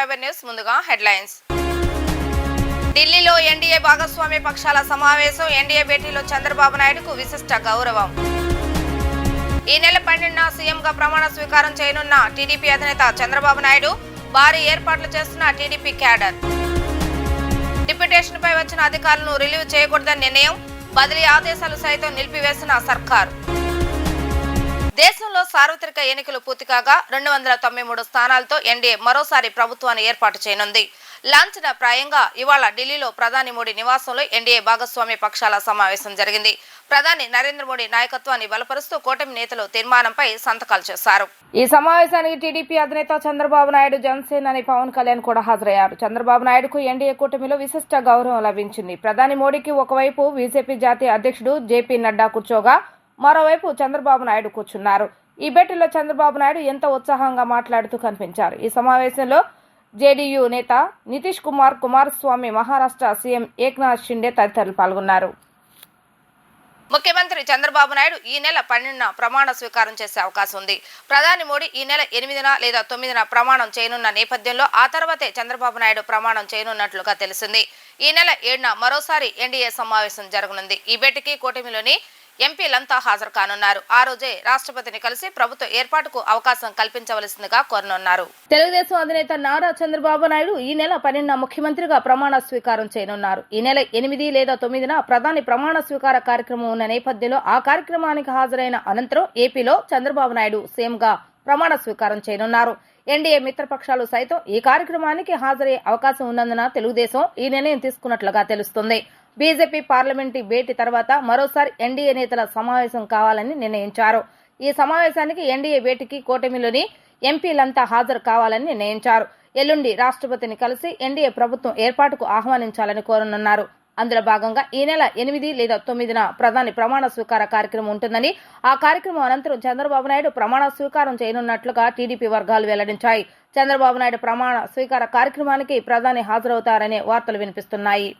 Fibre news ముందుగా headlines. ఢిల్లీలో NDA భాగస్వామ్య పక్షాల సమావేశం ఎన్డీఏ భేటీలో చంద్రబాబు నాయుడుకు విశిష్ట గౌరవం. ఈ నెల పన్నెండున సీఎంగా ప్రమాణ స్వీకారం చేయనున్న టీడీపీ అధినేత చంద్రబాబు నాయుడు భారీ ఏర్పాట్లు చేస్తున్న టీడీపీ క్యాడర్. డిప్యుటేషన్ పై వచ్చిన అధికారులను రిలీవ్ చేయకూడదని నిర్ణయం బదిలీ ఆదేశాలు సైతం నిలిపివేసిన సర్కారు. దేశంలో సార్వత్రిక ఎన్నికలు పూర్తి కాగా రెండు వందల తొంభై మూడు స్థానాలతో ఎన్డీఏ మరోసారి ప్రభుత్వాన్ని ఏర్పాటు చేయనుంది. లాంఛన ప్రాయంగా ఇవాళ ఢిల్లీలో ప్రధాని మోడీ నివాసంలో ఎన్డీఏ భాగస్వామ్య పక్షాల సమావేశం జరిగింది. ప్రధాని నరేంద్ర మోడీ నాయకత్వాన్ని బలపరుస్తూ కూటమి నేతలు తీర్మానంపై సంతకాలు చేశారు. ఈ సమావేశానికి టీడీపీ అధినేత చంద్రబాబు నాయుడు జనసేనాని పవన్ కళ్యాణ్ కూడా హాజరయ్యారు. చంద్రబాబు నాయుడుకు ఎన్డీఏ కూటమిలో విశిష్ట గౌరవం లభించింది. ప్రధాని మోడీకి ఒకవైపు బీజేపీ జాతీయ అధ్యక్షుడు జేపీ నడ్డా కూర్చోగా మరోవైపు చంద్రబాబు నాయుడు కూర్చున్నారు. ఈ భేటీలో చంద్రబాబు నాయుడు ఎంత ఉత్సాహంగా మాట్లాడుతూ కనిపించారు. ఈ సమావేశంలో జేడీయూ నేత నితీష్ కుమార్ కుమారస్వామి మహారాష్ట్ర సీఎం ఏక్నాథ్ షిండే తదితరులు పాల్గొన్నారు. ముఖ్యమంత్రి చంద్రబాబు నాయుడు ఈ నెల పన్నెండున ప్రమాణ స్వీకారం చేసే అవకాశం ఉంది. ప్రధాని మోడీ ఈ నెల ఎనిమిదిన లేదా తొమ్మిదిన ప్రమాణం చేయనున్న నేపథ్యంలో ఆ తర్వాతే చంద్రబాబు నాయుడు ప్రమాణం చేయనున్నట్లుగా తెలిసింది ఈ నెల ఏడున మరోసారి ఎన్డీఏ సమావేశం జరగనుంది. ఈ భేటీకి కూటమిలోని ఎంపీలంతా హాజరు కానున్నారు. ఆ రోజే రాష్ట్రపతిని కలిసి ప్రభుత్వ ఏర్పాటుకు అవకాశం కల్పించవలసిందిగా కోరనున్నారు. తెలుగుదేశం అధినేత నారా చంద్రబాబు నాయుడు ఈ నెల పన్నెండున ముఖ్యమంత్రిగా ప్రమాణ స్వీకారం చేయనున్నారు. ఈ నెల ఎనిమిది లేదా తొమ్మిదిన ప్రధాని ప్రమాణ స్వీకార కార్యక్రమం ఉన్న నేపథ్యంలో ఆ కార్యక్రమానికి హాజరైన అనంతరం ఏపీలో చంద్రబాబు నాయుడు సీఎంగా ప్రమాణ స్వీకారం చేయనున్నారు. ఎన్డీఏ మిత్రపక్షాలు సైతం ఈ కార్యక్రమానికి హాజరయ్యే అవకాశం ఉన్నందున తెలుగుదేశం ఈ నిర్ణయం తీసుకున్నట్లుగా తెలుస్తుంది. బీజేపీ పార్లమెంటరీ భేటీ తర్వాత మరోసారి ఎన్డీఏ నేతల సమావేశం కావాలని నిర్ణయించారు. ఈ సమావేశానికి ఎన్డీఏ భేటీకి కూటమిలోని ఎంపీలంతా హాజరు కావాలని నిర్ణయించారు. ఎల్లుండి రాష్ట్రపతిని కలిసి ఎన్డీఏ ప్రభుత్వం ఏర్పాటుకు ఆహ్వానించాలని కోరనున్నారు. అందులో భాగంగా ఈ నెల ఎనిమిది లేదా తొమ్మిదిన ప్రధాని ప్రమాణ స్వీకార కార్యక్రమం ఉంటుందని ఆ కార్యక్రమం అనంతరం చంద్రబాబు నాయుడు ప్రమాణ స్వీకారం చేయనున్నట్లుగా టీడీపీ వర్గాలు వెల్లడించాయి. చంద్రబాబు నాయుడు ప్రమాణ స్వీకార కార్యక్రమానికి ప్రధాని హాజరవుతారనే వార్తలు వినిపిస్తున్నాయి.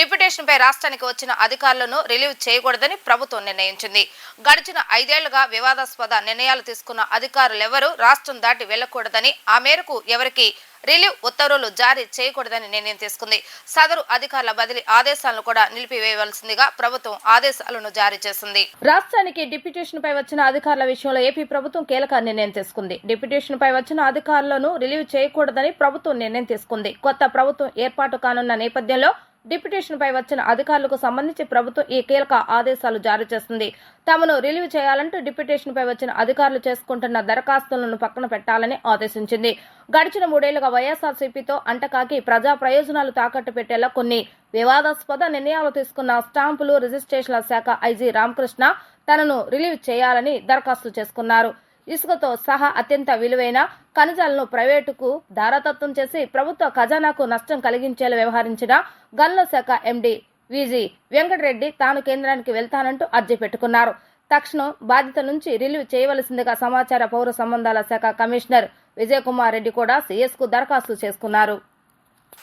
డిప్యుటేషన్ పై రాష్ట్రానికి వచ్చిన అధికారులను రిలీవ్ చేయకూడదని ప్రభుత్వం నిర్ణయించింది. గడిచిన ఐదేళ్ళుగా వివాదాస్పద నిర్ణయాలు తీసుకున్న అధికారులెవరూ రాష్ట్రం దాటి వెళ్ళకూడదని ఆ మేరకు ఎవరికి రిలీవ్ ఉత్తర్వులు జారీ చేయకూడదని నిర్ణయం తీసుకుంది. సదరు అధికారుల బదిలీ ఆదేశాలను కూడా నిలిపివేయవలసిందిగా ప్రభుత్వం ఆదేశాలను జారీ చేసింది. రాష్ట్రానికి డిప్యుటేషన్ పై వచ్చిన అధికారుల విషయంలో ఏపీ ప్రభుత్వం కీలక నిర్ణయం తీసుకుంది. డిప్యుటేషన్ పై వచ్చిన అధికారులను రిలీవ్ చేయకూడదని ప్రభుత్వం నిర్ణయం తీసుకుంది. కొత్త ప్రభుత్వం ఏర్పాటు కానున్న నేపథ్యంలో డిప్యుటేషన్ పై వచ్చిన అధికారులకు సంబంధించి ప్రభుత్వం ఈ కీలక ఆదేశాలు జారీ చేస్తుంది. తమను రిలీవ్ చేయాలంటూ డిప్యుటేషన్ పై వచ్చిన అధికారులు చేసుకుంటున్న దరఖాస్తులను పక్కన పెట్టాలని ఆదేశించింది. గడిచిన మూడేళ్ళుగా వైఎస్ఆర్సీపీతో అంటకాకి ప్రజా ప్రయోజనాలు తాకట్టు పెట్టేలా కొన్ని వివాదాస్పద నిర్ణయాలు తీసుకున్న స్టాంపులు రిజిస్ట్రేషన్ల శాఖ ఐజీ రామకృష్ణ తనను రిలీవ్ చేయాలని దరఖాస్తు చేసుకున్నారు. ఇసుకతో సహా అత్యంత విలువైన ఖనిజాలను ప్రైవేటుకు దారతత్వం చేసి ప్రభుత్వ ఖజానాకు నష్టం కలిగించేలా వ్యవహరించిన గన్ల శాఖ ఎండీ విజీ వెంకటరెడ్డి తాను కేంద్రానికి వెళ్తానంటూ అర్జీ పెట్టుకున్నారు. తక్షణం బాధ్యత నుంచి రిలీవ్ చేయవలసిందిగా సమాచార పౌర సంబంధాల శాఖ కమిషనర్ విజయకుమార్ రెడ్డి కూడా సీఎస్కు దరఖాస్తు చేసుకున్నారు.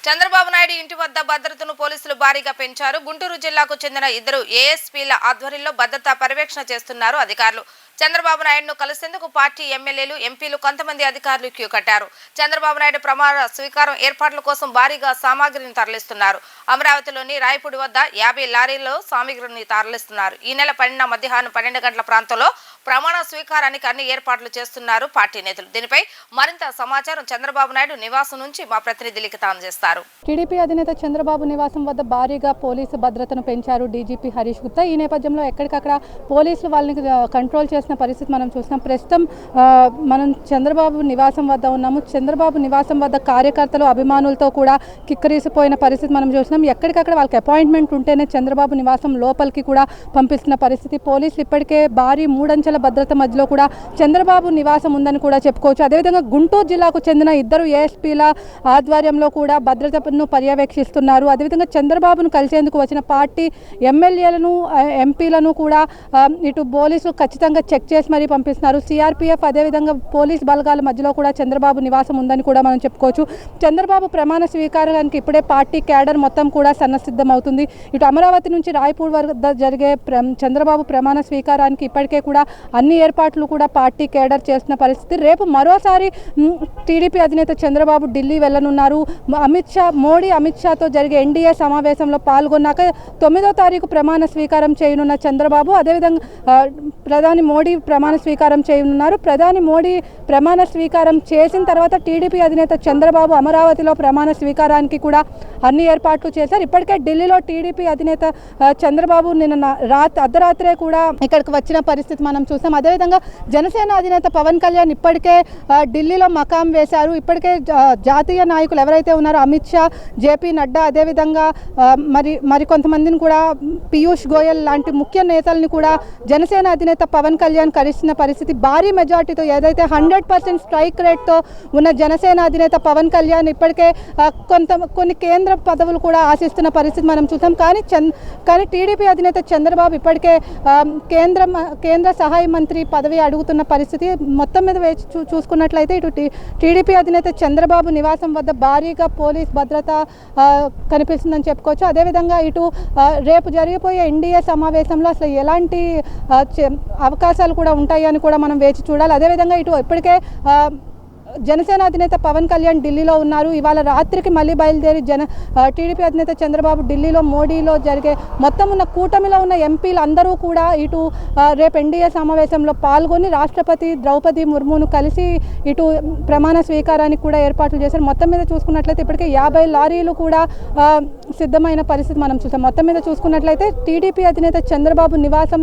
చంద్రబాబు నాయుడు ఇంటి వద్ద భద్రతను పోలీసులు భారీగా పెంచారు. గుంటూరు జిల్లాకు చెందిన ఇద్దరు ఏఎస్పీల ఆధ్వర్యంలో భద్రతా పర్యవేక్షణ చేస్తున్నారు అధికారులు. చంద్రబాబు నాయుడును కలిసేందుకు పార్టీ ఎమ్మెల్యేలు ఎంపీలు కొంతమంది అధికారులు క్యూ కట్టారు. చంద్రబాబు నాయుడు ప్రమాణ స్వీకారం ఏర్పాట్ల కోసం భారీగా సామాగ్రిని తరలిస్తున్నారు. అమరావతిలోని రాయపూడి వద్ద యాభై లారీల్లో సామాగ్రిని తరలిస్తున్నారు. ఈ నెల పన్నెండు మధ్యాహ్నం పన్నెండు గంటల ప్రాంతంలో ప్రమాణ స్వీకారానికి అన్ని ఏర్పాట్లు చేస్తున్నారు పార్టీ నేతలు. దీనిపై మరింత సమాచారం చంద్రబాబు నాయుడు నివాసం నుంచి మా ప్రతినిధి తాను చేస్తారు టీడీపీ అధినేత చంద్రబాబు నివాసం వద్ద భారీగా పోలీసు భద్రతను పెంచారు డీజీపీ హరీష్ గుప్తా. ఈ నేపథ్యంలో ఎక్కడికక్కడ పోలీసులు వాళ్ళని కంట్రోల్ చేస్తారు చేసిన పరిస్థితి మనం చూసినాం. ప్రస్తుతం మనం చంద్రబాబు నివాసం వద్ద ఉన్నాము. చంద్రబాబు నివాసం వద్ద కార్యకర్తలు అభిమానులతో కూడా కిక్కరీసిపోయిన పరిస్థితి మనం చూసినాం. ఎక్కడికక్కడ వాళ్ళకి అపాయింట్మెంట్ ఉంటేనే చంద్రబాబు నివాసం లోపలికి కూడా పంపిస్తున్న పరిస్థితి. పోలీసులు ఇప్పటికే భారీ మూడంచెల భద్రత మధ్యలో కూడా చంద్రబాబు నివాసం ఉందని కూడా చెప్పుకోవచ్చు. అదేవిధంగా గుంటూరు జిల్లాకు చెందిన ఇద్దరు ఏఎస్పీల ఆధ్వర్యంలో కూడా భద్రతను పర్యవేక్షిస్తున్నారు. అదేవిధంగా చంద్రబాబును కలిసేందుకు వచ్చిన పార్టీ ఎమ్మెల్యేలను ఎంపీలను కూడా ఇటు పోలీసులు ఖచ్చితంగా చెక్ చెక్ చేసి మరీ పంపిస్తున్నారు. సిఆర్పీఎఫ్ అదేవిధంగా పోలీస్ బలగాల మధ్యలో కూడా చంద్రబాబు నివాసం ఉందని కూడా మనం చెప్పుకోవచ్చు. చంద్రబాబు ప్రమాణ స్వీకారానికి ఇప్పుడే పార్టీ క్యాడర్ మొత్తం కూడా సన్నసిద్ధం అవుతుంది ఇటు అమరావతి నుంచి రాయపూర్ వద్ద జరిగే ప్ర చంద్రబాబు ప్రమాణ స్వీకారానికి ఇప్పటికే కూడా అన్ని ఏర్పాట్లు కూడా పార్టీ కేడర్ చేస్తున్న పరిస్థితి. రేపు మరోసారి టీడీపీ అధినేత చంద్రబాబు ఢిల్లీ వెళ్ళనున్నారు. అమిత్ షా మోడీ అమిత్ షాతో జరిగే ఎన్డీఏ సమావేశంలో పాల్గొన్నాక తొమ్మిదో తారీఖు ప్రమాణ స్వీకారం చేయనున్న చంద్రబాబు అదేవిధంగా ప్రధాని మోడీ ప్రమాణ స్వీకారం చేయనున్నారు. ప్రధాని మోడీ ప్రమాణ స్వీకారం చేసిన తర్వాత టీడీపీ అధినేత చంద్రబాబు అమరావతిలో ప్రమాణ స్వీకారానికి కూడా అన్ని ఏర్పాట్లు చేశారు. ఇప్పటికే ఢిల్లీలో టీడీపీ అధినేత చంద్రబాబు నిన్న రాత్రి అర్ధరాత్రే కూడా ఇక్కడికి వచ్చిన పరిస్థితి మనం చూసాం. అదేవిధంగా జనసేన అధినేత పవన్ కళ్యాణ్ ఇప్పటికే ఢిల్లీలో మకాం వేశారు. ఇప్పటికే జా- జాతీయ నాయకులు ఎవరైతే ఉన్నారో అమిత్ షా జేపీ నడ్డా అదేవిధంగా మరి మరి కొంతమందిని కూడా పీయూష్ గోయల్ లాంటి ముఖ్య నేతల్ని కూడా జనసేన అధినేత పవన్ కళ్యాణ్ కలిసిన పరిస్థితి భారీ మెజార్టీతో ఏదైతే హండ్రెడ్ పర్సెంట్ స్ట్రైక్ రేట్తో ఉన్న జనసేన అధినేత పవన్ కళ్యాణ్ ఇప్పటికే కొంత కొన్ని కేంద్ర పదవులు కూడా ఆశిస్తున్న పరిస్థితి మనం చూసాం కానీ చంద్ కానీ టీడీపీ అధినేత చంద్రబాబు ఇప్పటికే కేంద్ర కేంద్ర సహాయ మంత్రి పదవి అడుగుతున్న పరిస్థితి మొత్తం మీద వేచి చూ చూసుకున్నట్లయితే ఇటు టీ- టీడీపీ అధినేత చంద్రబాబు నివాసం వద్ద భారీగా పోలీస్ భద్రత కనిపిస్తుందని చెప్పుకోవచ్చు. అదేవిధంగా ఇటు రేపు జరిగిపోయే ఎన్డీఏ సమావేశంలో అసలు ఎలాంటి అవకాశాలు అవకాశాలు కూడా ఉంటాయి అని కూడా మనం వేచి చూడాలి. అదేవిధంగా ఇటు ఇప్పటికే ఆ, జనసేన అధినేత పవన్ కళ్యాణ్ ఢిల్లీలో ఉన్నారు. ఇవాళ రాత్రికి మళ్ళీ బయలుదేరి జన టీడీపీ అధినేత చంద్రబాబు ఢిల్లీలో మోడీలో జరిగే మొత్తం ఉన్న కూటమిలో ఉన్న ఎంపీలు అందరూ కూడా ఇటు రేపు ఎన్డీఏ సమావేశంలో పాల్గొని రాష్ట్రపతి ద్రౌపది ముర్మును కలిసి ఇటు ప్రమాణ స్వీకారానికి కూడా ఏర్పాట్లు చేశారు. మొత్తం మీద చూసుకున్నట్లయితే ఇప్పటికే యాభై లారీలు కూడా సిద్ధమైన పరిస్థితి మనం చూసాం. మొత్తం మీద చూసుకున్నట్లయితే టీడీపీ అధినేత చంద్రబాబు నివాసం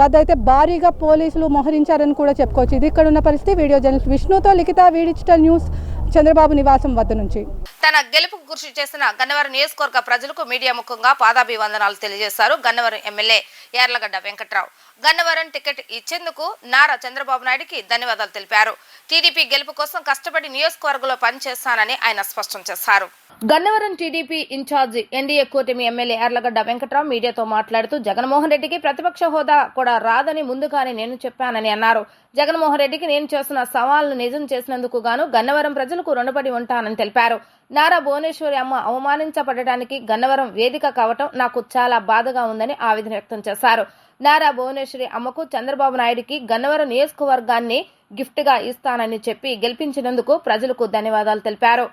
వద్ద అయితే భారీగా పోలీసులు మోహరించారని కూడా చెప్పుకోవచ్చు. ఇది ఇక్కడ ఉన్న పరిస్థితి. Video journalist విష్ణుతో Likhita video digital news Chandrababu నివాసం వద్ద నుంచి. తన గెలుపుకు కృషి చేసిన గన్నవరం నియోజకవర్గ ప్రజలకు మీడియా ముఖంగా పాదాభివందనాలు తెలియజేశారు గన్నవరం ఎమ్మెల్యే యార్లగడ్డ వెంకట్రావు. గన్నవరం టికెట్ ఇచ్చేందుకు నారా చంద్రబాబు నాయుడికి ధన్యవాదాలు తెలిపారు. టీడీపీ గెలుపు కోసం కష్టపడి నియోజకవర్గంలో పనిచేస్తానని ఆయన స్పష్టం చేశారు. గన్నవరం టీడీపీ ఇన్ఛార్జి ఎన్డీఏ కూటమి ఎమ్మెల్యే ఎర్లగడ్డ వెంకట్రావు మీడియాతో మాట్లాడుతూ జగన్మోహన్ రెడ్డికి ప్రతిపక్ష హోదా కూడా రాదని ముందుగానే నేను చెప్పానని అన్నారు. జగన్మోహన్ రెడ్డికి నేను చేస్తున్న సవాళ్ళు నిజం చేసినందుకు గాను గన్నవరం ప్రజలకు రుణపడి ఉంటానని తెలిపారు. నారా భువనేశ్వరి అమ్మ అవమానించబడటానికి గన్నవరం వేదిక కావటం నాకు చాలా బాధగా ఉందని ఆవేదన వ్యక్తం చేశారు. నారా భువనేశ్వరి అమ్మకు చంద్రబాబు నాయుడికి గన్నవరం నియోజకవర్గాన్ని గిఫ్ట్గా ఇస్తానని చెప్పి గెలిపించినందుకు ప్రజలకు ధన్యవాదాలు తెలిపారు.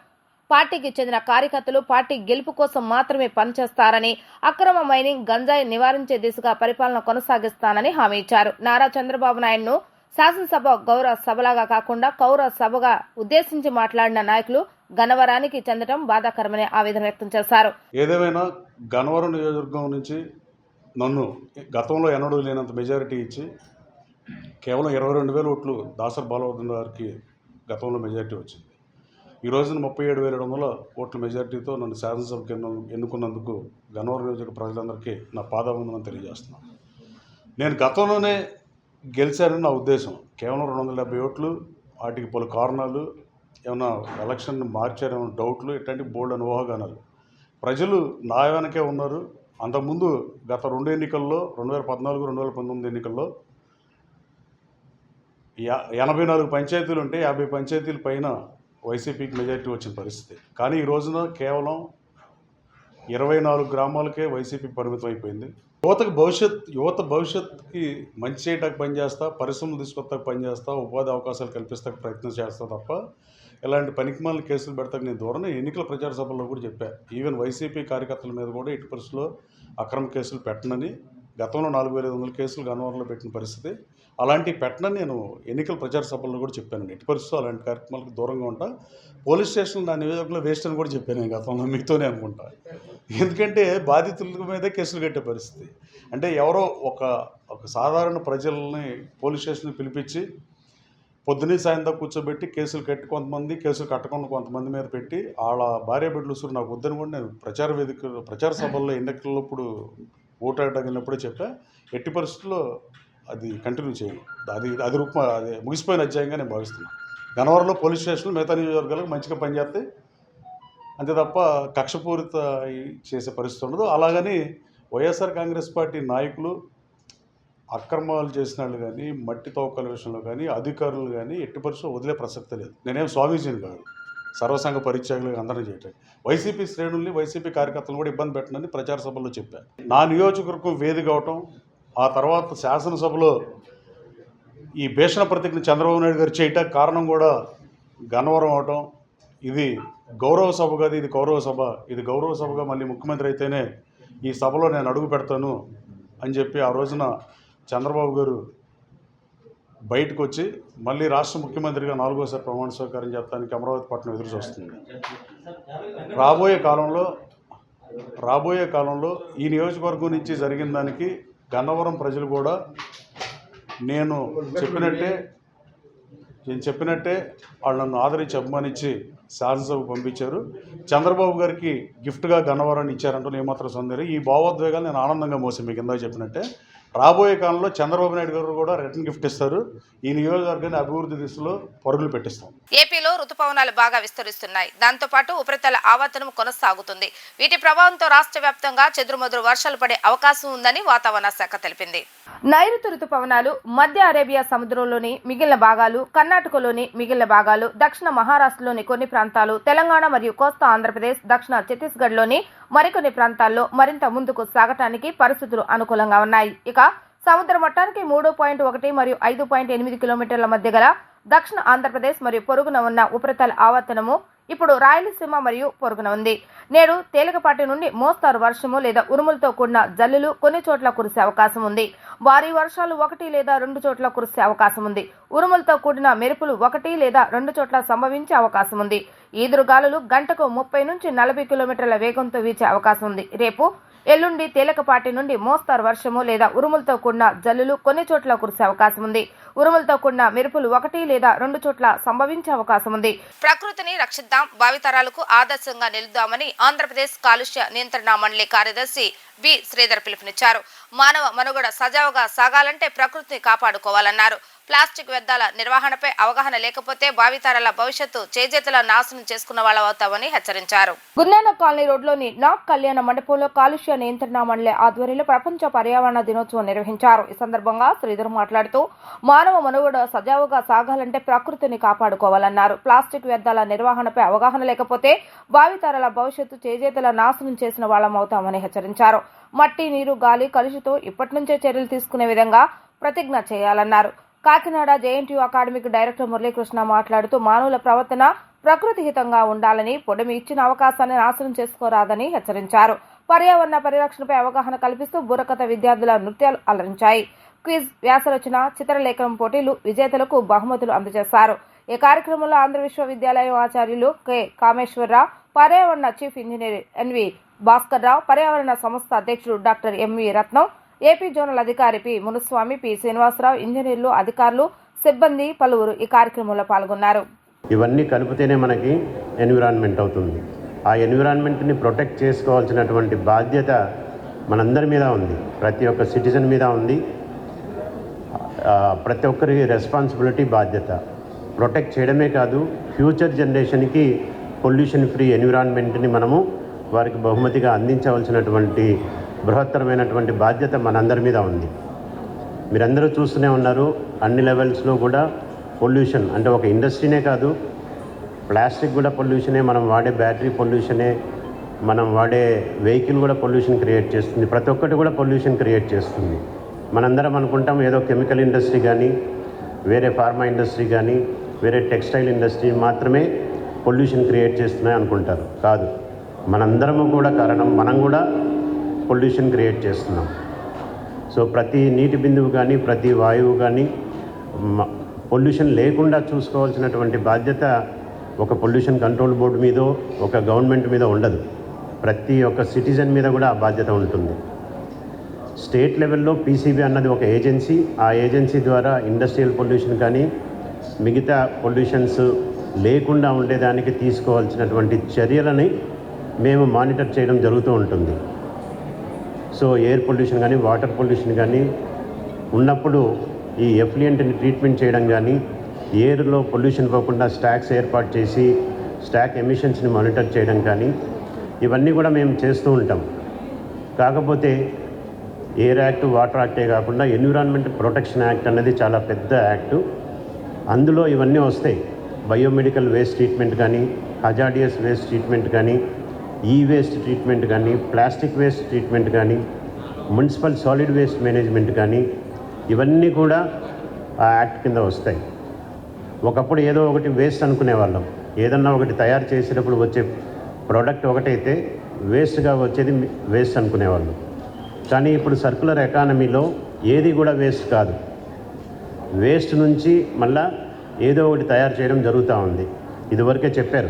పార్టీకి చెందిన కార్యకర్తలు పార్టీ గెలుపు కోసం మాత్రమే పనిచేస్తారని అక్రమ మైనింగ్ గంజాయి నివారించే దిశగా పరిపాలన కొనసాగిస్తానని హామీ ఇచ్చారు. నారా చంద్రబాబు నాయుడును శాసనసభ గౌరవ సభలాగా కాకుండా కౌరవ సభగా ఉద్దేశించి మాట్లాడిన నాయకులు గన్నవరానికి చెందడం బాధాకరమని ఆవేదన వ్యక్తం చేశారు. ఏదేమైనా గన్నవరం నియోజకవర్గం నుంచి నన్ను గతంలో ఎన్నడూ లేనంత మెజారిటీ ఇచ్చి కేవలం ఇరవై రెండు వేల ఓట్లు దాసర్ బాలవర్ధన్ గారికి గతంలో మెజారిటీ వచ్చింది. ఈ రోజున ముప్పై ఏడు వేల ఏడు వందల ఓట్ల మెజారిటీతో నన్ను శాసనసభకి ఎన్నుకున్నందుకు గన్నవరం నియోజక ప్రజలందరికీ నా పాదావందనం తెలియజేస్తున్నాను. నేను గతంలోనే గెలిచానని నా ఉద్దేశం. కేవలం రెండు వందల డెబ్బై ఓట్లు వాటికి పలు కారణాలు ఏమైనా ఎలక్షన్ మార్చారేమో డౌట్లు ఇట్లాంటి బోల్డ్ అని ప్రజలు నా వెనకే ఉన్నారు. అంతకుముందు గత రెండు ఎన్నికల్లో రెండు వేల పద్నాలుగు రెండు వేల పంతొమ్మిది ఎన్నికల్లో ఎనభై నాలుగు పంచాయతీలు ఉంటే యాభై పంచాయతీల పైన వైసీపీకి మెజారిటీ వచ్చిన పరిస్థితి. కానీ ఈ రోజున కేవలం ఇరవై నాలుగు గ్రామాలకే వైసీపీ పరిమితం అయిపోయింది. యువతకు భవిష్యత్ యువత భవిష్యత్తుకి మంచి చేయడానికి పనిచేస్తా పరిశ్రమలు తీసుకొస్తాకి పనిచేస్తా ఉపాధి అవకాశాలు కల్పిస్తాకి ప్రయత్నం చేస్తా తప్ప ఇలాంటి పనికిమాలిన కేసులు పెడతాను నేను దూరం ఎన్నికల ప్రచార సభల్లో కూడా చెప్పా. ఈవెన్ వైసీపీ కార్యకర్తల మీద కూడా ఎట్టి పరిస్థితుల్లో అక్రమ కేసులు పెట్టనని గతంలో నాలుగు వేల ఐదు వందల కేసులు గన్నవరంలో పెట్టిన పరిస్థితి. అలాంటి పెట్టనని నేను ఎన్నికల ప్రచార సభల్లో కూడా చెప్పాను. ఎట్టి పరిస్థితులు అలాంటి కార్యక్రమాలకు దూరంగా ఉంటా. పోలీస్ స్టేషన్ నా నియోజకంలో వేస్ట్ అని కూడా చెప్పాను నేను గతంలో మీతోనే అనుకుంటా. ఎందుకంటే బాధితుల మీదే కేసులు కట్టే పరిస్థితి. అంటే ఎవరో ఒక ఒక సాధారణ ప్రజల్ని పోలీస్ స్టేషన్కి పిలిపించి పొద్దునే సాయంత్రం కూర్చోబెట్టి కేసులు కట్టి కొంతమంది కేసులు కట్టకుండా కొంతమంది మీద పెట్టి వాళ్ళ భార్య బిడ్డలు చూసి నాకు వద్దని కూడా నేను ప్రచార వేదిక ప్రచార సభల్లో ఎన్నికలప్పుడు ఓటాడగినప్పుడే చెప్పా. ఎట్టి పరిస్థితుల్లో అది కంటిన్యూ చేయను అది అది రూప అది ముగిసిపోయిన అధ్యాయంగా నేను భావిస్తున్నాను గనవరంలో పోలీస్ స్టేషన్లు మిగతా నియోజకవర్గాలకు మంచిగా పనిచేస్తాయి అంతే తప్ప కక్షపూరిత చేసే పరిస్థితి ఉండదు. అలాగని వైఎస్ఆర్ కాంగ్రెస్ పార్టీ నాయకులు అక్రమాలు చేసిన వాళ్ళు కానీ మట్టి తవ్వకాల విషయంలో కానీ అధికారులు కానీ ఎట్టి పరిస్థితులు వదిలే ప్రసక్తి లేదు. నేనేం స్వామీజీని కాదు. సర్వసంఘ పరిత్యాగులు అందరినీ చేయటం. వైసీపీ శ్రేణుల్ని వైసీపీ కార్యకర్తలను కూడా ఇబ్బంది పెట్టనని ప్రచార సభలో చెప్పాను నా నియోజకవర్గం వేది అవటం ఆ తర్వాత శాసనసభలో ఈ భీషణ ప్రతిజ్ఞ చంద్రబాబు నాయుడు గారు చేయటం కారణం కూడా గన్నవరం అవటం. ఇది గౌరవ సభ కాదు ఇది గౌరవ సభ. ఇది గౌరవ సభగా మళ్ళీ ముఖ్యమంత్రి అయితేనే ఈ సభలో నేను అడుగు పెడతాను అని చెప్పి ఆ రోజున చంద్రబాబు గారు బయటకు వచ్చి మళ్ళీ రాష్ట్ర ముఖ్యమంత్రిగా నాలుగోసారి ప్రమాణ స్వీకారం చేస్తానికి అమరావతి పట్టణం ఎదురు చూస్తుంది. రాబోయే కాలంలో రాబోయే కాలంలో ఈ నియోజకవర్గం నుంచి జరిగిన దానికి గన్నవరం ప్రజలు కూడా నేను చెప్పినట్టే నేను చెప్పినట్టే వాళ్ళు నన్ను ఆదరించి అభిమానించి శాసనసభకు పంపించారు. చంద్రబాబు గారికి గిఫ్ట్గా గన్నవరాన్ని ఇచ్చారంటూ ఏమాత్రం సందేహం ఈ భావోద్వేగాలు నేను ఆనందంగా మోసం మీకు ఇందాక చెప్పినట్టే రాబోయే కాలంలో చంద్రబాబు నాయుడు గారు కూడా రిటర్న్ గిఫ్ట్ ఇస్తారు. ఈ నియోజకవర్గాన్ని అభివృద్ధి దిశలో పరుగులు పెట్టిస్తాం. ఏపీలో రుతుపవనాలు బాగా విస్తరిస్తున్నాయి. దాంతో పాటు ఉపరితల ఆవర్తనం కొనసాగుతుంది. వీటి ప్రభావంతో రాష్ట్ర వ్యాప్తంగా చెదురుమదురు వర్షాలు పడే అవకాశం ఉందని వాతావరణ శాఖ తెలిపింది. నైరుతి రుతుపవనాలు మధ్య అరేబియా సముద్రంలోని మిగిలిన భాగాలు కర్ణాటకలోని మిగిలిన భాగాలు దక్షిణ మహారాష్ట్రలోని కొన్ని ప్రాంతాలు తెలంగాణ మరియు కోస్తా ఆంధ్రప్రదేశ్ దక్షిణ ఛత్తీస్గఢ్లోని మరికొన్ని ప్రాంతాల్లో మరింత ముందుకు సాగటానికి పరిస్థితులు అనుకూలంగా ఉన్నాయి. ఇక సముద్ర మట్టానికి మూడు పాయింట్ ఒకటి మరియు ఐదు పాయింట్ ఎనిమిది కిలోమీటర్ల మధ్య గల దక్షిణ ఆంధ్రప్రదేశ్ మరియు పొరుగున ఉన్న ఉపరితల ఆవర్తనము ఇప్పుడు రాయలసీమ మరియు పొరుగున ఉంది. నేడు తేలికపాటి నుండి మోస్తారు వర్షము లేదా ఉరుములతో కూడిన జల్లులు కొన్ని చోట్ల కురిసే అవకాశం ఉంది. భారీ వర్షాలు ఒకటి లేదా రెండు చోట్ల కురిసే అవకాశం ఉంది. ఉరుములతో కూడిన మెరుపులు ఒకటి లేదా రెండు చోట్ల సంభవించే అవకాశం ఉంది. ఈదురుగాలులు గంటకు ముప్పై నుంచి నలభై కిలోమీటర్ల వేగంతో వీచే అవకాశం ఉంది. రేపు ఎల్లుండి తేలికపాటి నుండి మోస్తారు వర్షము లేదా ఉరుములతో కూడిన జల్లులు కొన్ని చోట్ల కురిసే అవకాశం ఉంది. ఉరుములతో కూడిన మెరుపులు ఒకటి లేదా రెండు చోట్ల సంభవించే అవకాశం ఉంది. ప్రకృతిని రక్షిద్దాం భావితరాలకు ఆదర్శంగా నిలుద్దామని ఆంధ్రప్రదేశ్ కాలుష్య నియంత్రణ మండలి కార్యదర్శి బి శ్రీధర్ పిలుపునిచ్చారు. మానవ మనుగడ సజావుగా సాగాలంటే ప్రకృతిని కాపాడుకోవాలన్నారు. ప్లాస్టిక్ వ్యర్థాల నిర్వహణపై అవగాహన లేకపోతే భావితరాల భవిష్యత్తు చేజేతుల నాశనం చేసుకున్న వాళ్ళవుతామని హెచ్చరించారు. గున్నేన కాలనీ రోడ్లోని నాగ్ కళ్యాణ మండపంలో కాలుష్య నియంత్రణ మండలి ఆధ్వర్యంలో ప్రపంచ పర్యావరణ దినోత్సవం నిర్వహించారు. ఈ సందర్భంగా శ్రీధర్ మాట్లాడుతూ మానవ మనుగడ సజావుగా సాగాలంటే ప్రకృతిని కాపాడుకోవాలన్నారు. ప్లాస్టిక్ వ్యర్థాల నిర్వహణపై అవగాహన లేకపోతే భావితరాల భవిష్యత్తు చేజేతుల నాశనం చేసిన వాళ్ళమవుతామని హెచ్చరించారు. మట్టి నీరు గాలి కలుషితో ఇప్పటి నుంచే చర్యలు తీసుకునే విధంగా ప్రతిజ్ఞ చేయాలన్నారు. Kakinada JNTU academic director Muralikrishna మాట్లాడుతూ మానవుల ప్రవర్తన ప్రకృతి హితంగా ఉండాలని పొడమి ఇచ్చిన అవకాశాన్ని నాశనం చేసుకోరాదని హెచ్చరించారు. పర్యావరణ పరిరక్షణపై అవగాహన కల్పిస్తూ బుర్రకథ విద్యార్థుల నృత్యాలు అలరించాయి. క్విజ్ వ్యాసరచన చిత్రలేఖనం పోటీలు విజేతలకు బహుమతులు అందజేశారు. ఈ కార్యక్రమంలో ఆంధ్ర విశ్వవిద్యాలయం ఆచార్యులు కె. కామేశ్వరరావు పర్యావరణ chief engineer NV Bhaskar Rao పర్యావరణ సంస్థ అధ్యక్షుడు doctor MV Ratnam AP zonal అధికారి పి మునుస్వామి పి శ్రీనివాసరావు ఇంజనీర్లు అధికారులు సిబ్బంది పలువురు ఈ కార్యక్రమంలో పాల్గొన్నారు. ఇవన్నీ కలిపితేనే మనకి ఎన్విరాన్మెంట్ అవుతుంది. ఆ ఎన్విరాన్మెంట్ని ప్రొటెక్ట్ చేసుకోవాల్సినటువంటి బాధ్యత మనందరి మీద ఉంది. ప్రతి ఒక్క సిటిజన్ మీద ఉంది. ప్రతి ఒక్కరి రెస్పాన్సిబిలిటీ బాధ్యత. ప్రొటెక్ట్ చేయడమే కాదు ఫ్యూచర్ జనరేషన్కి పొల్యూషన్ ఫ్రీ ఎన్విరాన్మెంట్ని మనము వారికి బహుమతిగా అందించవలసినటువంటి బృహత్తరమైనటువంటి బాధ్యత మనందరి మీద ఉంది. మీరందరూ చూస్తూనే ఉన్నారు అన్ని లెవెల్స్లో కూడా పొల్యూషన్ అంటే ఒక ఇండస్ట్రీనే కాదు ప్లాస్టిక్ కూడా పొల్యూషనే మనం వాడే బ్యాటరీ పొల్యూషనే మనం వాడే వెహికల్ కూడా పొల్యూషన్ క్రియేట్ చేస్తుంది. ప్రతి ఒక్కటి కూడా పొల్యూషన్ క్రియేట్ చేస్తుంది. మనందరం అనుకుంటాం ఏదో కెమికల్ ఇండస్ట్రీ కానీ వేరే ఫార్మా ఇండస్ట్రీ కానీ వేరే టెక్స్టైల్ ఇండస్ట్రీ మాత్రమే పొల్యూషన్ క్రియేట్ చేస్తున్నాయి అనుకుంటారు. కాదు. మనందరము కూడా కారణం మనం కూడా పొల్యూషన్ క్రియేట్ చేస్తున్నాం. సో ప్రతి నీటి బిందువు కానీ ప్రతి వాయువు కానీ పొల్యూషన్ లేకుండా చూసుకోవాల్సినటువంటి బాధ్యత ఒక పొల్యూషన్ కంట్రోల్ బోర్డు మీదో ఒక గవర్నమెంట్ మీద ఉండదు. ప్రతి ఒక్క సిటిజన్ మీద కూడా ఆ బాధ్యత ఉంటుంది. స్టేట్ లెవెల్లో పీసీబీ అన్నది ఒక ఏజెన్సీ. ఆ ఏజెన్సీ ద్వారా ఇండస్ట్రియల్ పొల్యూషన్ కానీ మిగతా పొల్యూషన్స్ లేకుండా ఉండేదానికి తీసుకోవాల్సినటువంటి చర్యలని మేము మానిటర్ చేయడం జరుగుతూ ఉంటుంది. సో ఎయిర్ పొల్యూషన్ కానీ వాటర్ పొల్యూషన్ కానీ ఉన్నప్పుడు ఈ ఎఫ్లియంట్ని ట్రీట్మెంట్ చేయడం కానీ ఎయిర్లో పొల్యూషన్ పోకుండా స్టాక్స్ ఏర్పాటు చేసి స్టాక్ ఎమిషన్స్ని మానిటర్ చేయడం కానీ ఇవన్నీ కూడా మేము చేస్తూ ఉంటాం. కాకపోతే ఎయిర్ యాక్ట్ వాటర్ యాక్టే కాకుండా ఎన్విరాన్మెంట్ ప్రొటెక్షన్ యాక్ట్ అనేది చాలా పెద్ద యాక్టు. అందులో ఇవన్నీ వస్తాయి. బయోమెడికల్ వేస్ట్ ట్రీట్మెంట్ కానీ హజాడియస్ వేస్ట్ ట్రీట్మెంట్ కానీ ఈ వేస్ట్ ట్రీట్మెంట్ కానీ ప్లాస్టిక్ వేస్ట్ ట్రీట్మెంట్ కానీ మున్సిపల్ సాలిడ్ వేస్ట్ మేనేజ్మెంట్ కానీ ఇవన్నీ కూడా ఆ యాక్ట్ కింద వస్తాయి. ఒకప్పుడు ఏదో ఒకటి వేస్ట్ అనుకునేవాళ్ళం. ఏదన్నా ఒకటి తయారు చేసేటప్పుడు వచ్చే ప్రోడక్ట్ ఒకటైతే వేస్ట్గా వచ్చేది వేస్ట్ అనుకునేవాళ్ళం. కానీ ఇప్పుడు సర్కులర్ ఎకానమీలో ఏది కూడా వేస్ట్ కాదు. వేస్ట్ నుంచి మళ్ళా ఏదో ఒకటి తయారు చేయడం జరుగుతూ ఉంది. ఇదివరకే చెప్పారు.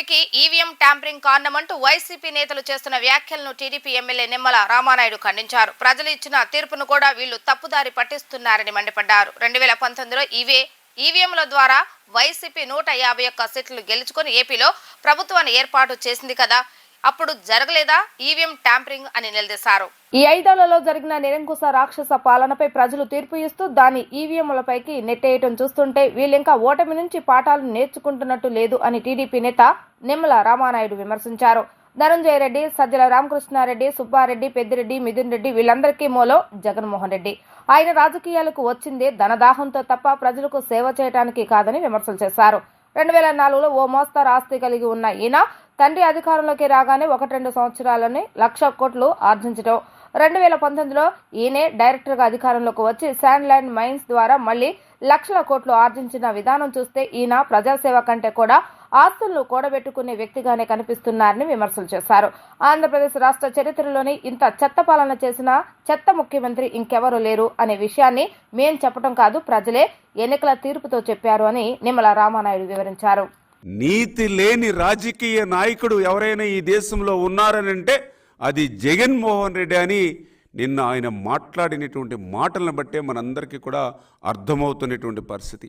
ఎన్నికల ఈవీఎం ట్యాంపరింగ్ కారణమంటూ వైసీపీ నేతలు చేస్తున్న వ్యాఖ్యలను టీడీపీ ఎమ్మెల్యే నిమ్మల రామానాయుడు ఖండించారు. ప్రజలు ఇచ్చిన తీర్పును కూడా వీళ్ళు తప్పుదారి పట్టిస్తున్నారని మండిపడ్డారు. రెండు వేల పంతొమ్మిదిలో ఇవే ఈవీఎంల ద్వారా వైసీపీ నూట యాభై ఒక్క సీట్లు గెలుచుకుని ఏపీలో ప్రభుత్వాన్ని ఏర్పాటు చేసింది కదా. అప్పుడు జరగలేదా ఈవీఎం ట్యాంపరింగ్ అని నిలదీశారు. ఈ ఐదేళ్ళలో జరిగిన నిరంకుశ రాక్షస పాలనపై ప్రజలు తీర్పు ఇస్తూ దాని ఈవీఎంలపైకి నెట్టేయటం చూస్తుంటే వీళ్ళింకా ఓటమి నుంచి పాఠాలు నేర్చుకుంటున్నట్టు లేదు అని టీడీపీ నేత నిమ్మల రామానాయుడు విమర్శించారు. ధనంజయ రెడ్డి సజ్జల రామకృష్ణారెడ్డి సుబ్బారెడ్డి పెద్దిరెడ్డి మిథున్ రెడ్డి వీళ్ళందరికీ మూలో జగన్మోహన్ రెడ్డి. ఆయన రాజకీయాలకు వచ్చిందే ధనదాహంతో తప్ప ప్రజలకు సేవ చేయడానికి కాదని విమర్శలు చేశారు. రెండు వేల నాలుగులో ఓ మోస్తరు ఆస్తి కలిగి ఉన్న ఈయన తండ్రి అధికారంలోకి రాగానే ఒకటి రెండు సంవత్సరాలని లక్ష కోట్లు ఆర్జించడం రెండు వేల పంతొమ్మిదిలో ఈయనే డైరెక్టర్గా అధికారంలోకి వచ్చి శాండ్ ల్యాండ్ మైన్స్ ద్వారా మళ్ళీ లక్షల కోట్లు ఆర్జించిన విధానం చూస్తే ఈయన ప్రజాసేవ కంటే కూడా ఆస్తులను కూడబెట్టుకునే వ్యక్తిగానే కనిపిస్తున్నారని విమర్శలు చేశారు. ఆంధ్రప్రదేశ్ రాష్ట్ర చరిత్రలోని ఇంత చెత్త పాలన చేసిన చెత్త ముఖ్యమంత్రి ఇంకెవరూ లేరు అనే విషయాన్ని మేం చెప్పడం కాదు ప్రజలే ఎన్నికల తీర్పుతో చెప్పారు అని నిమ్మల రామానాయుడు వివరించారు. నీతి లేని రాజకీయ నాయకుడు ఎవరైనా ఈ దేశంలో ఉన్నారనంటే అది జగన్మోహన్ రెడ్డి అని నిన్న ఆయన మాట్లాడినటువంటి మాటలను బట్టే మనందరికీ కూడా అర్థమవుతున్నటువంటి పరిస్థితి.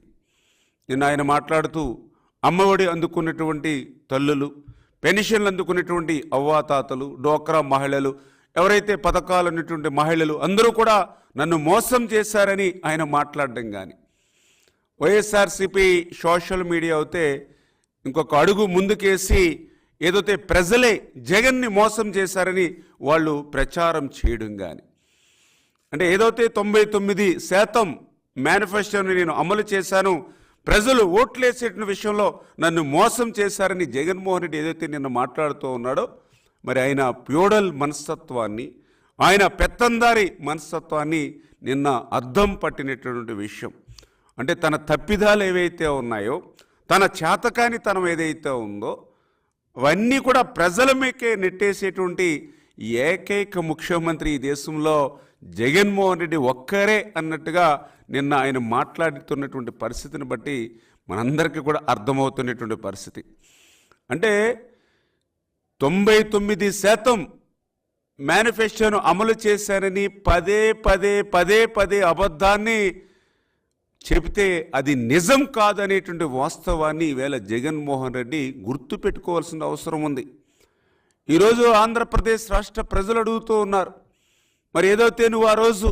నిన్న ఆయన మాట్లాడుతూ అమ్మఒడి అందుకున్నటువంటి తల్లులు పెన్షన్లు అందుకున్నటువంటి అవ్వాతాతలు డోక్రా మహిళలు ఎవరైతే పథకాలు ఉన్నటువంటి మహిళలు అందరూ కూడా నన్ను మోసం చేశారని ఆయన మాట్లాడడం కానీ వైఎస్ఆర్సిపి సోషల్ మీడియా అయితే ఇంకొక అడుగు ముందుకేసి ఏదైతే ప్రజలే జగన్ని మోసం చేశారని వాళ్ళు ప్రచారం చేయడం కానీ అంటే ఏదైతే తొంభై తొమ్మిది శాతం మేనిఫెస్టోని నేను అమలు చేశాను ప్రజలు ఓట్లేసేట విషయంలో నన్ను మోసం చేశారని జగన్మోహన్ రెడ్డి ఏదైతే నిన్న మాట్లాడుతూ ఉన్నాడో మరి ఆయన ప్యూడల్ మనస్తత్వాన్ని ఆయన పెత్తందారి మనస్తత్వాన్ని నిన్న అద్దం పట్టినటువంటి విషయం. అంటే తన తప్పిదాలు ఏవైతే ఉన్నాయో తన చేతకానితనం ఏదైతే ఉందో అవన్నీ కూడా ప్రజల మీకే నెట్టేసేటువంటి ఏకైక ముఖ్యమంత్రి ఈ దేశంలో జగన్మోహన్ రెడ్డి ఒక్కరే అన్నట్టుగా నిన్న ఆయన మాట్లాడుతున్నటువంటి పరిస్థితిని బట్టి మనందరికీ కూడా అర్థమవుతున్నటువంటి పరిస్థితి. అంటే తొంభై తొమ్మిది శాతం మేనిఫెస్టోను అమలు చేశారని పదే పదే పదే పదే అబద్ధాన్ని చెబితే అది నిజం కాదనేటువంటి వాస్తవాన్ని ఈవేళ జగన్మోహన్ రెడ్డి గుర్తుపెట్టుకోవాల్సిన అవసరం ఉంది. ఈరోజు ఆంధ్రప్రదేశ్ రాష్ట్ర ప్రజలు అడుగుతూ ఉన్నారు. మరి ఏదైతే నువ్వు ఆ రోజు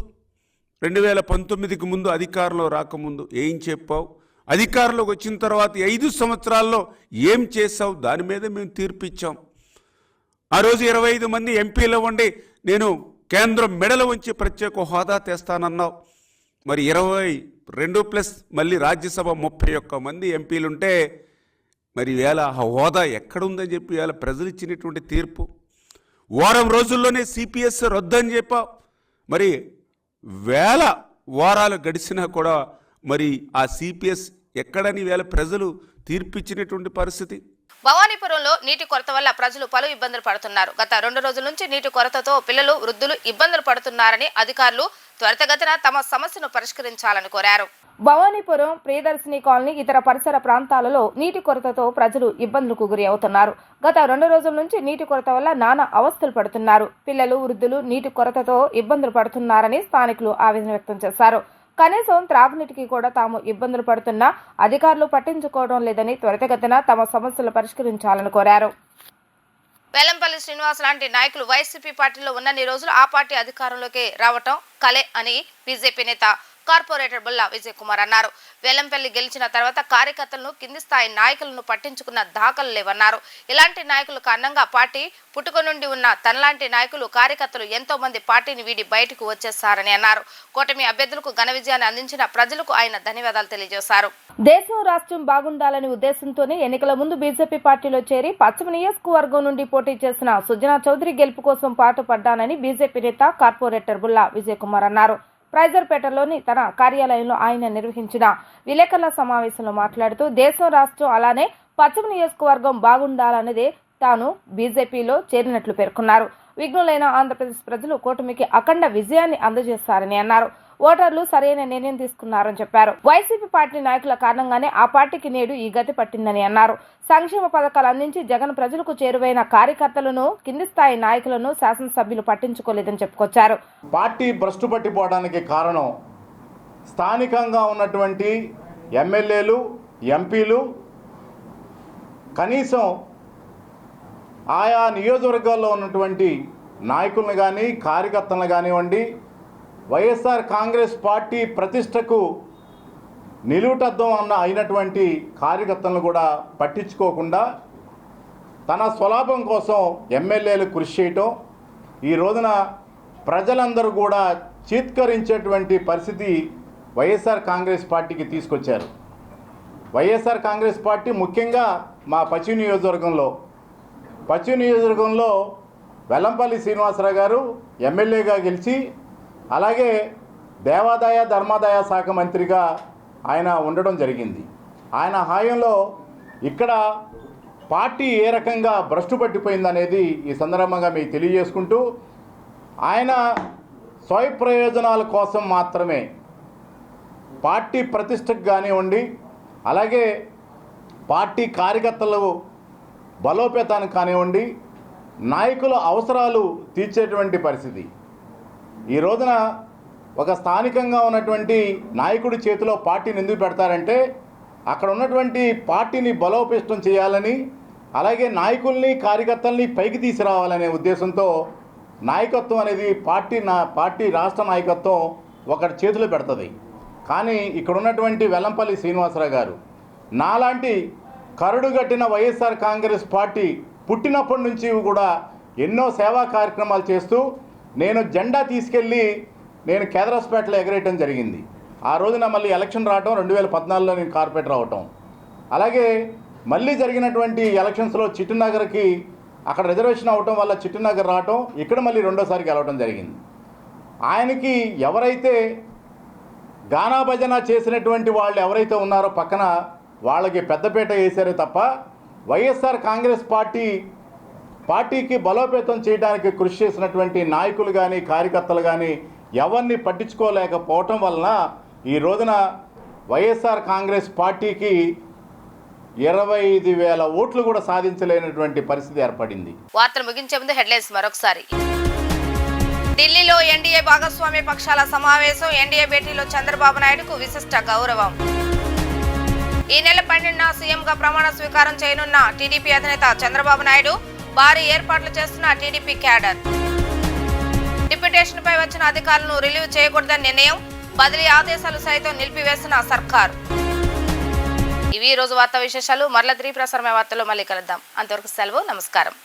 రెండు వేల పంతొమ్మిదికి ముందు అధికారంలో రాకముందు ఏం చెప్పావు? అధికారంలోకి వచ్చిన తర్వాత ఐదు సంవత్సరాల్లో ఏం చేసావు దాని మీద మేము తీర్పు ఇచ్చాం ఆ రోజు ఇరవై ఐదు మంది ఎంపీలు ఉండి నేను కేంద్రం మెడల ఉంచి ప్రత్యేక హోదా తెస్తానన్నావు. మరి ఇరవై రెండు ప్లస్ మళ్ళీ రాజ్యసభ ముప్పై ఒక్క మంది ఎంపీలుంటే మరి వేళ ఆ హోదా ఎక్కడుందని చెప్పి వేళ ప్రజలు ఇచ్చినటువంటి తీర్పు. వారం రోజుల్లోనే సిపిఎస్ రద్దని చెప్పావు. మరి వేల వారాలు గడిచినా కూడా మరి ఆ సిపిఎస్ ఎక్కడని వేళ ప్రజలు తీర్పిచ్చినటువంటి పరిస్థితి? భవానీపురంలో నీటి కొరత వల్ల ప్రజలు పలు ఇబ్బందులు పడుతున్నారు. గత రెండు రోజుల నుంచి నీటి కొరతతో పిల్లలు వృద్ధులు ఇబ్బందులు పడుతున్నారని అధికారులు త్వరితగతిన తమ సమస్యను పరిష్కరించాలని కోరారు. భవానీపురం ప్రియదర్శిని కాలనీ ఇతర పరిసర ప్రాంతాలలో నీటి కొరతతో ప్రజలు ఇబ్బందులకు గురి అవుతున్నారు. గత రెండు రోజుల నుంచి నీటి కొరత వల్ల నానా అవస్థలు పడుతున్నారు. పిల్లలు వృద్ధులు నీటి కొరతతో ఇబ్బందులు పడుతున్నారని స్థానికులు ఆవేదన వ్యక్తం చేశారు. కనీసం త్రాగునీటికి కూడా తాము ఇబ్బందులు పడుతున్నా అధికారులు పట్టించుకోవడం లేదని త్వరితగతిన తమ సమస్యలు పరిష్కరించాలని కోరారు. వెల్లంపల్లి శ్రీనివాస్ లాంటి నాయకులు వైసీపీ పార్టీలో ఉన్నన్ని రోజులు ఆ పార్టీ అధికారంలోకి రావటం కలే అని బీజేపీ నేత కార్పొరేటర్ బుల్లా విజయ్ కుమార్ అన్నారు. వేలంపల్లి గెలిచిన తర్వాత కార్యకర్తలను కింది స్థాయి నాయకులను పట్టించుకున్న దాఖలు లేవన్నారు. ఇలాంటి నాయకులు కారణంగా పార్టీ పుట్టుక నుండి ఉన్న తనలాంటి నాయకులు కార్యకర్తలు ఎంతో మంది పార్టీని వీడి బయటకు వచ్చేస్తారని అన్నారు. కూటమి అభ్యర్థులకు ఘన విజయాన్ని అందించిన ప్రజలకు ఆయన ధన్యవాదాలు తెలియజేశారు. దేశం రాష్ట్రం బాగుండాలనే ఉద్దేశంతోనే ఎన్నికల ముందు బీజేపీ పార్టీలో చేరి పశ్చిమ నియోజకవర్గం నుండి పోటీ చేసిన సుజనా చౌదరి గెలుపు కోసం పాటుపడ్డానని బీజేపీ నేత కార్పొరేటర్ బుల్లా విజయ్ కుమార్ అన్నారు. ప్రైజర్పేటలోని తన కార్యాలయంలో ఆయన నిర్వహించిన విలేకరుల సమావేశంలో మాట్లాడుతూ దేశం రాష్ట్రం అలానే పశ్చిమ నియోజకవర్గం బాగుండాలన్నదే తాను బీజేపీలో చేరినట్లు పేర్కొన్నారు. విఘ్నులైన ఆంధ్రప్రదేశ్ ప్రజలు కూటమికి అఖండ విజయాన్ని అందజేస్తారని అన్నారు. ఓటర్లు సరైన నిర్ణయం తీసుకున్నారని చెప్పారు. వైసీపీ పార్టీ నాయకుల కారణంగానే ఆ పార్టీకి నేడు ఈ గతి పట్టిందని అన్నారు. సంక్షేమ పథకాలు అందించి జగన్ ప్రజలకు చేరువైన కార్యకర్తలను కింది స్థాయి నాయకులను శాసనసభ్యులు పట్టించుకోలేదని చెప్పుకొచ్చారు. పార్టీ భ్రష్టు పట్టిపోవడానికి కారణం స్థానికంగా ఉన్నటువంటి ఎమ్మెల్యేలు ఎంపీలు కనీసం ఆయా నియోజకవర్గాల్లో ఉన్నటువంటి నాయకులను కానీ కార్యకర్తలను కానివ్వండి వైఎస్ఆర్ కాంగ్రెస్ పార్టీ ప్రతిష్టకు నిలువుటద్దం అన్న అయినటువంటి కార్యకర్తలను కూడా పట్టించుకోకుండా తన స్వలాభం కోసం ఎమ్మెల్యేలు కృషి చేయటం ఈ రోజున ప్రజలందరూ కూడా చీత్కరించేటువంటి పరిస్థితి వైఎస్ఆర్ కాంగ్రెస్ పార్టీకి తీసుకొచ్చారు. వైఎస్ఆర్ కాంగ్రెస్ పార్టీ ముఖ్యంగా మా పశ్చిమ నియోజకవర్గంలో పశ్చిమ నియోజకవర్గంలో వెల్లంపల్లి శ్రీనివాసరావు గారు ఎమ్మెల్యేగా గెలిచి అలాగే దేవాదాయ ధర్మాదాయ శాఖ మంత్రిగా ఆయన ఉండడం జరిగింది. ఆయన హాయంలో ఇక్కడ పార్టీ ఏ రకంగా భ్రష్టు పట్టిపోయిందనేది ఈ సందర్భంగా మీకు తెలియజేసుకుంటూ ఆయన స్వయ ప్రయోజనాల కోసం మాత్రమే పార్టీ ప్రతిష్టకు కానివ్వండి అలాగే పార్టీ కార్యకర్తలు బలోపేతానికి కానివ్వండి నాయకుల అవసరాలు తీర్చేటువంటి పరిస్థితి. ఈ రోజున ఒక స్థానికంగా ఉన్నటువంటి నాయకుడి చేతిలో పార్టీని ఎందుకు పెడతారంటే అక్కడ ఉన్నటువంటి పార్టీని బలోపేతం చేయాలని అలాగే నాయకుల్ని కార్యకర్తల్ని పైకి తీసుకురావాలనే ఉద్దేశంతో నాయకత్వం అనేది పార్టీ నా పార్టీ రాష్ట్ర నాయకత్వం ఒకటి చేతిలో పెడుతుంది. కానీ ఇక్కడ ఉన్నటువంటి వెల్లంపల్లి శ్రీనివాసరావు గారు నాలాంటి కరడుగట్టిన వైఎస్ఆర్ కాంగ్రెస్ పార్టీ పుట్టినప్పటి నుంచి కూడా ఎన్నో సేవా కార్యక్రమాలు చేస్తూ నేను జెండా తీసుకెళ్ళి నేను కేదరాస్పేటలో ఎగరేయటం జరిగింది. ఆ రోజున మళ్ళీ ఎలక్షన్ రావటం రెండు వేల పద్నాలుగులో నేను కార్పొరేటర్ అవటం. అలాగే మళ్ళీ జరిగినటువంటి ఎలక్షన్స్లో చిట్టునగర్కి అక్కడ రిజర్వేషన్ అవటం వల్ల చిట్టునగర్ రావటం ఇక్కడ మళ్ళీ రెండోసారి గెలవటం జరిగింది. ఆయనకి ఎవరైతే గానా భజన చేసినటువంటి వాళ్ళు ఎవరైతే ఉన్నారో పక్కన వాళ్ళకి పెద్దపీట వేశారే తప్ప వైఎస్ఆర్ కాంగ్రెస్ పార్టీ పార్టీకి బలోపేతం చేయడానికి కృషి చేసినటువంటి నాయకులు కానీ కార్యకర్తలు కానీ ఎవరిని పట్టించుకోలేకపోవటం వలన ఈ రోజున వైఎస్ఆర్ కాంగ్రెస్ పార్టీకి ఇరవై ఐదు వేల ఓట్లు కూడా సాధించలేనటువంటి పరిస్థితి ఏర్పడింది. వార్తలు ముగించే ముందు హెడ్లైన్స్ మరొకసారి. ఢిల్లీలో ఎన్డీఏ భాగస్వామ్య పక్షాల సమావేశం ఎన్డీఏ భేటీలో చంద్రబాబు నాయుడుకు విశిష్ట గౌరవం. ఈ నెల పన్నెండున సీఎంగా ప్రమాణ స్వీకారం చేయనున్న టీడీపీ అధినేత చంద్రబాబు నాయుడు భారీ ఏర్పాట్లు చేస్తున్న టీడీపీ క్యాడర్. డిప్యుటేషన్ పై వచ్చిన అధికారులను రిలీవ్ చేయకూడదని నిర్ణయం బదిలీ ఆదేశాలు సైతం నిలిపివేసిన సర్కార్. ఇవి ఈ రోజు వార్తా విశేషాలు. మరల త్రీ ప్రసారమే వార్తలో మళ్ళీ కలుద్దాం. అంతవరకు సెలవు నమస్కారం.